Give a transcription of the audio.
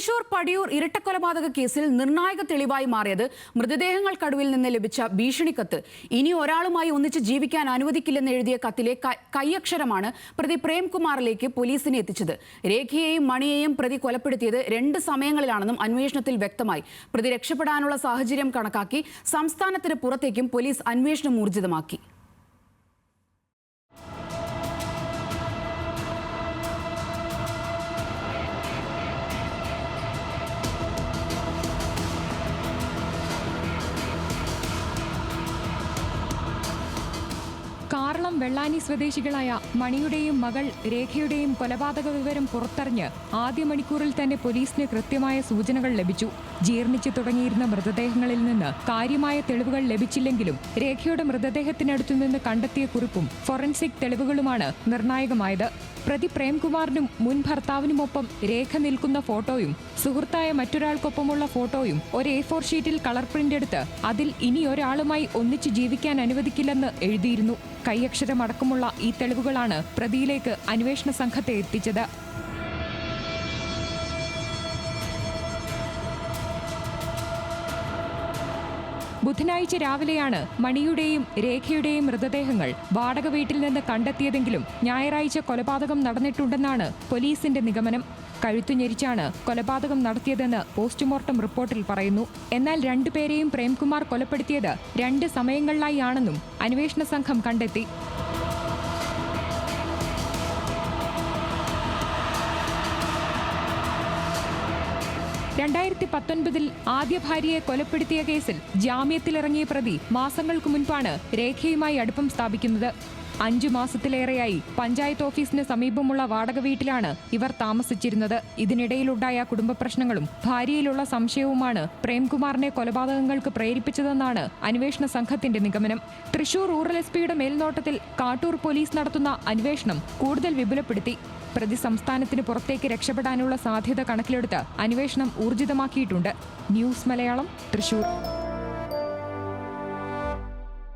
തൃശൂർ പടിയൂർ ഇരട്ടക്കൊലപാതക കേസിൽ നിർണായക തെളിവായി മാറിയത് മൃതദേഹങ്ങൾക്കടുവിൽ നിന്ന് ലഭിച്ച ഭീഷണിക്കത്ത് ഇനി ഒരാളുമായി ഒന്നിച്ച് ജീവിക്കാൻ അനുവദിക്കില്ലെന്ന് എഴുതിയ കത്തിലെ കൈയക്ഷരമാണ് പ്രതി പ്രേംകുമാറിലേക്ക് പോലീസിനെ എത്തിച്ചത്. രേഖയെയും മണിയെയും പ്രതി കൊലപ്പെടുത്തിയത് രണ്ട് സമയങ്ങളിലാണെന്നും അന്വേഷണത്തിൽ വ്യക്തമായി. പ്രതി രക്ഷപ്പെടാനുള്ള സാഹചര്യം കണക്കാക്കി സംസ്ഥാനത്തിന് പുറത്തേക്കും പോലീസ് അന്വേഷണം ഊർജിതമാക്കി. വെള്ളാനി സ്വദേശികളായ മണിയുടെയും മകൾ രേഖയുടെയും കൊലപാതക വിവരം പുറത്തറിഞ്ഞ് ആദ്യ മണിക്കൂറിൽ തന്നെ പോലീസിന് കൃത്യമായ സൂചനകൾ ലഭിച്ചു. ജീർണിച്ചു തുടങ്ങിയിരുന്ന മൃതദേഹങ്ങളിൽ നിന്ന് കാര്യമായ തെളിവുകൾ ലഭിച്ചില്ലെങ്കിലും രേഖയുടെ മൃതദേഹത്തിനടുത്തു നിന്ന് കണ്ടെത്തിയ കുറിപ്പും ഫോറൻസിക് തെളിവുകളുമാണ് നിർണായകമായത്. പ്രതി പ്രേംകുമാറിനും മുൻ ഭർത്താവിനുമൊപ്പം രേഖ നിൽക്കുന്ന ഫോട്ടോയും സുഹൃത്തായ മറ്റൊരാൾക്കൊപ്പമുള്ള ഫോട്ടോയും ഒരു എ ഫോർ ഷീറ്റിൽ കളർ പ്രിന്റ് എടുത്ത് അതിൽ ഇനി ഒരാളുമായി ഒന്നിച്ച് ജീവിക്കാൻ അനുവദിക്കില്ലെന്ന് എഴുതിയിരുന്നു. കൈയക്ഷരമടക്കമുള്ള ഈ തെളിവുകളാണ് പ്രതിയിലേക്ക് അന്വേഷണ സംഘത്തെ എത്തിച്ചത്. ബുധനാഴ്ച രാവിലെയാണ് മണിയുടെയും രേഖയുടെയും മൃതദേഹങ്ങൾ വാടക വീട്ടിൽ നിന്ന് കണ്ടെത്തിയതെങ്കിലും ഞായറാഴ്ച കൊലപാതകം നടന്നിട്ടുണ്ടെന്നാണ് പോലീസിന്റെ നിഗമനം. കഴുത്തു ഞെരിച്ചാണ് കൊലപാതകം നടത്തിയതെന്ന് പോസ്റ്റ്മോർട്ടം റിപ്പോർട്ടിൽ പറയുന്നു. എന്നാൽ രണ്ടുപേരെയും പ്രേംകുമാർ കൊലപ്പെടുത്തിയത് രണ്ട് സമയങ്ങളിലായി ആണെന്നും അന്വേഷണ സംഘം കണ്ടെത്തി. രണ്ടായിരത്തി പത്തൊൻപതിൽ ആദ്യ ഭാര്യയെ കൊലപ്പെടുത്തിയ കേസിൽ ജാമ്യത്തിലിറങ്ങിയ പ്രതി മാസങ്ങൾക്ക് മുൻപാണ് രേഖയുമായി അടുപ്പം സ്ഥാപിക്കുന്നത്. അഞ്ചു മാസത്തിലേറെയായി പഞ്ചായത്ത് ഓഫീസിന് സമീപമുള്ള വാടക വീട്ടിലാണ് ഇവർ താമസിച്ചിരുന്നത്. ഇതിനിടയിലുണ്ടായ കുടുംബ പ്രശ്നങ്ങളും ഭാര്യയിലുള്ള സംശയവുമാണ് പ്രേംകുമാറിനെ കൊലപാതകങ്ങൾക്ക് പ്രേരിപ്പിച്ചതെന്നാണ് അന്വേഷണ സംഘത്തിന്റെ നിഗമനം. തൃശൂർ റൂറൽ എസ് പിയുടെ മേൽനോട്ടത്തിൽ കാട്ടൂർ പോലീസ് നടത്തുന്ന അന്വേഷണം കൂടുതൽ വിപുലപ്പെടുത്തി. പ്രതി സംസ്ഥാനത്തിന് പുറത്തേക്ക് രക്ഷപ്പെടാനുള്ള സാധ്യത കണക്കിലെടുത്ത് അന്വേഷണം ഊർജിതമാക്കിയിട്ടുണ്ട്. ന്യൂസ് മലയാളം തൃശൂർ.